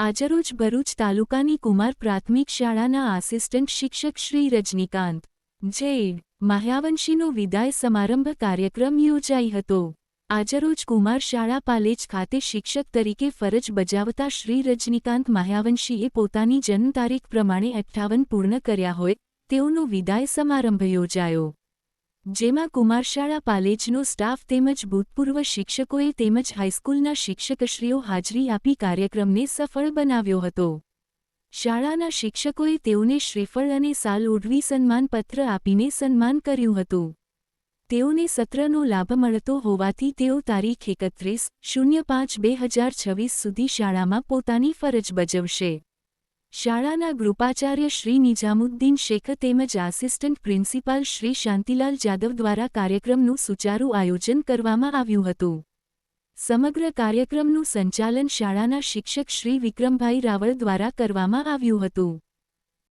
આજરોજ ભરૂચ તાલુકાની કુમાર પ્રાથમિક શાળાના આસિસ્ટન્ટ શિક્ષક શ્રી રજનીકાંત, જે માહ્યાવંશીનો વિદાય સમારંભ કાર્યક્રમ યોજાઈ હતો. આજરોજ કુમાર શાળા પાલેજ ખાતે શિક્ષક તરીકે ફરજ બજાવતા શ્રી રજનીકાંત માહ્યાવંશીએ પોતાની જન્મ તારીખ પ્રમાણે અઠ્ઠાવન પૂર્ણ કર્યા હોય તેઓનો વિદાય સમારંભ યોજાયો. જેમાં કુમારશાળા પાલેજનો સ્ટાફ તેમજ ભૂતપૂર્વ શિક્ષકોએ તેમજ હાઈસ્કૂલના શિક્ષકશ્રીઓ હાજરી આપી કાર્યક્રમને સફળ બનાવ્યો હતો. શાળાના શિક્ષકોએ તેઓને શ્રીફળ અને સાલ ઓઢવી સન્માનપત્ર આપીને સન્માન કર્યું હતું. તેઓને સત્રનો લાભ મળતો હોવાથી તેઓ તારીખ એકત્રીસ, શૂન્ય પાંચ, બે હજાર છવ્વીસ સુધી શાળામાં પોતાની ફરજ બજવશે. શાળાના ગ્રુપાચાર્ય શ્રી નિઝામુદ્દીન શેખ તેમજ આસિસ્ટન્ટ પ્રિન્સિપાલ શ્રી શાંતિલાલ જાદવ દ્વારા કાર્યક્રમનું સુચારુ આયોજન કરવામાં આવ્યું હતું. સમગ્ર કાર્યક્રમનું સંચાલન શાળાના શિક્ષક શ્રી વિક્રમભાઈ રાવળ દ્વારા કરવામાં આવ્યું હતું.